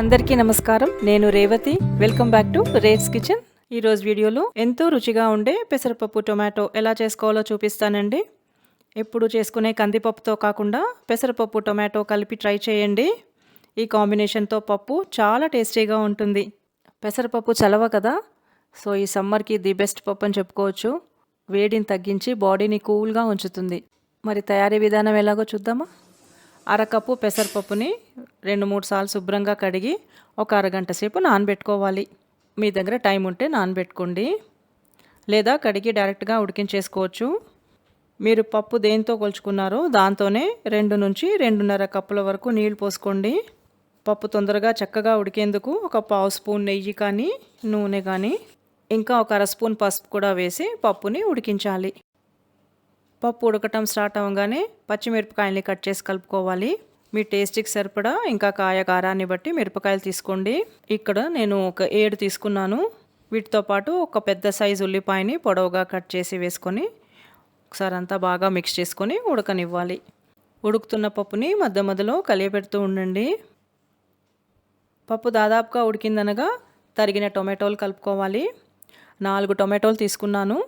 అందరికీ నమస్కారం. నేను Revathi. Welcome back to rates kitchen ఈరోజు వీడియోలో ఎంతో రుచిగా ఉండే పెసరపప్పు టొమాటో ఎలా చేసుకోవాలో చూపిస్తానండి. ఎప్పుడు చేసుకునే కందిపప్పుతో కాకుండా పెసరపప్పు టొమాటో కలిపి ట్రై చేయండి. ఈ కాంబినేషన్తో పప్పు చాలా టేస్టీగా ఉంటుంది. పెసరపప్పు చలవ కదా సో ఈ సమ్మర్కి ది బెస్ట్ పప్పు అని చెప్పుకోవచ్చు. వేడిని తగ్గించి బాడీని కూల్గా ఉంచుతుంది. మరి తయారీ విధానం ఎలాగో చూద్దామా? అరకప్పు పెసరపప్పుని రెండు మూడు సార్లు శుభ్రంగా కడిగి ఒక అరగంట సేపు నానబెట్టుకోవాలి. మీ దగ్గర టైం ఉంటే నానబెట్టుకోండి. లేదా కడిగి డైరెక్ట్గా ఉడికించేసుకోవచ్చు. మీరు పప్పు దేంతో కొలుచుకున్నారో దాంతోనే రెండు నుంచి రెండున్నర కప్పుల వరకు నీళ్ళు పోసుకోండి. పప్పు తొందరగా చక్కగా ఉడికేందుకు ఒక పావు స్పూన్ నెయ్యి కానీ నూనె కానీ ఇంకా ఒక అర స్పూన్ పసుపు కూడా వేసి పప్పుని ఉడికించాలి. పప్పు ఉడకటం స్టార్ట్ అవ్వగానే పచ్చిమిరపకాయల్ని కట్ చేసి కలుపుకోవాలి. మీ టేస్ట్కి సరిపడా ఇంకా కాయ కారాన్ని బట్టి మిరపకాయలు తీసుకోండి. ఇక్కడ నేను ఒక ఏడు తీసుకున్నాను. వీటితో పాటు ఒక పెద్ద సైజు ఉల్లిపాయని పొడవుగా కట్ చేసి వేసుకొని ఒకసారి అంతా బాగా మిక్స్ చేసుకొని ఉడకనివ్వాలి. ఉడుకుతున్న పప్పుని మధ్య మధ్యలో కలియపెడుతూ ఉండండి. పప్పు దాదాపుగా ఉడికిందనగా తరిగిన టొమాటోలు కలుపుకోవాలి. నాలుగు టొమాటోలు తీసుకున్నాను.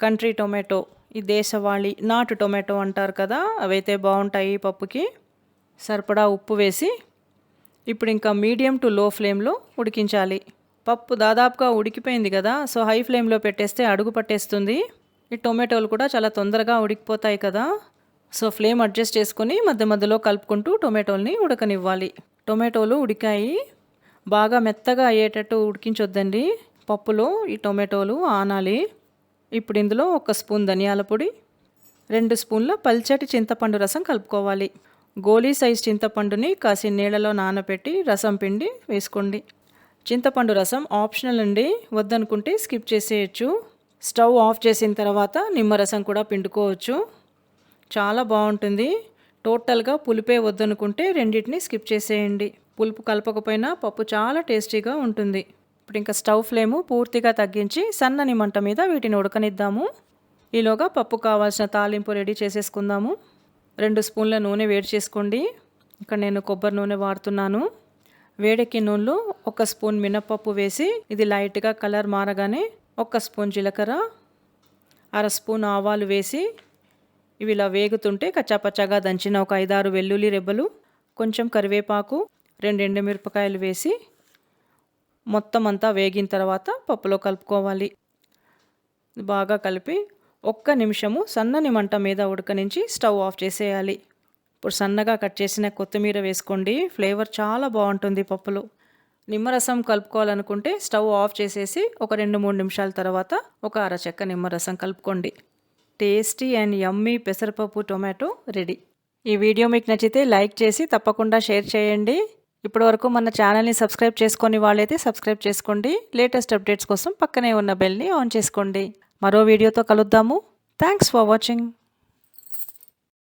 కంట్రీ టొమాటో ఈ దేశవాళీ నాటు టొమాటో అంటారు కదా అవైతే బాగుంటాయి పప్పుకి. సరిపడా ఉప్పు వేసి ఇప్పుడు ఇంకా మీడియం టు లో ఫ్లేమ్లో ఉడికించాలి. పప్పు దాదాపుగా ఉడికిపోయింది కదా సో హై ఫ్లేమ్లో పెట్టేస్తే అడుగు పట్టేస్తుంది. ఈ టొమాటోలు కూడా చాలా తొందరగా ఉడికిపోతాయి కదా సో ఫ్లేమ్ అడ్జస్ట్ చేసుకొని మధ్య మధ్యలో కలుపుకుంటూ టొమాటోల్ని ఉడకనివ్వాలి. టొమాటోలు ఉడికాయి బాగా మెత్తగా అయ్యేటట్టు ఉడికించొద్దండి పప్పులో ఈ టొమాటోలు ఆనాలి. ఇప్పుడు ఇందులో ఒక స్పూన్ ధనియాల పొడి రెండు స్పూన్ల పల్చటి చింతపండు రసం కలుపుకోవాలి. గోలీ సైజ్ చింతపండుని కాసి నీళ్ళలో నానబెట్టి రసం పిండి వేసుకోండి. చింతపండు రసం ఆప్షనల్ అండి వద్దనుకుంటే స్కిప్ చేసేయచ్చు. స్టవ్ ఆఫ్ చేసిన తర్వాత నిమ్మరసం కూడా పిండుకోవచ్చు. చాలా బాగుంటుంది. టోటల్గా పులిపే వద్దనుకుంటే రెండింటిని స్కిప్ చేసేయండి. పులుపు కలపకపోయినా పప్పు చాలా టేస్టీగా ఉంటుంది. ఇప్పుడు ఇంకా స్టవ్ ఫ్లేము పూర్తిగా తగ్గించి సన్నని మంట మీద వీటిని ఉడకనిద్దాము. ఈలోగా పప్పు కావాల్సిన తాలింపు రెడీ చేసేసుకుందాము. రెండు స్పూన్ల నూనె వేడి చేసుకోండి. ఇక్కడ నేను కొబ్బరి నూనె వాడుతున్నాను. వేడెక్కి నూనెలో ఒక స్పూన్ మినపప్పు వేసి ఇది లైట్గా కలర్ మారగానే ఒక స్పూన్ జీలకర్ర అర స్పూన్ ఆవాలు వేసి ఇవి ఇలా వేగుతుంటే కచ్చాపచ్చాగా దంచిన ఒక ఐదారు వెల్లుల్లి రెబ్బలు కొంచెం కరివేపాకు రెండు ఎండుమిరపకాయలు వేసి మొత్తం అంతా వేగిన తర్వాత పప్పులో కలుపుకోవాలి. బాగా కలిపి ఒక్క నిమిషము సన్నని మంట మీద ఉడకనించి స్టవ్ ఆఫ్ చేసేయాలి. ఇప్పుడు సన్నగా కట్ చేసిన కొత్తిమీర వేసుకోండి. ఫ్లేవర్ చాలా బాగుంటుంది పప్పులో. నిమ్మరసం కలుపుకోవాలనుకుంటే స్టవ్ ఆఫ్ చేసేసి ఒక రెండు మూడు నిమిషాల తర్వాత ఒక అరచెక్క నిమ్మరసం కలుపుకోండి. టేస్టీ అండ్ యమ్మీ పెసరపప్పు టొమాటో రెడీ. ఈ వీడియో మీకు నచ్చితే లైక్ చేసి తప్పకుండా షేర్ చేయండి. ఇప్పటివరకు మన ఛానల్ని సబ్స్క్రైబ్ చేసుకొని వాళ్ళైతే సబ్స్క్రైబ్ చేసుకోండి. లేటెస్ట్ అప్డేట్స్ కోసం పక్కనే ఉన్న బెల్ని ఆన్ చేసుకోండి. మరో వీడియోతో కలుద్దాము. Thanks for watching.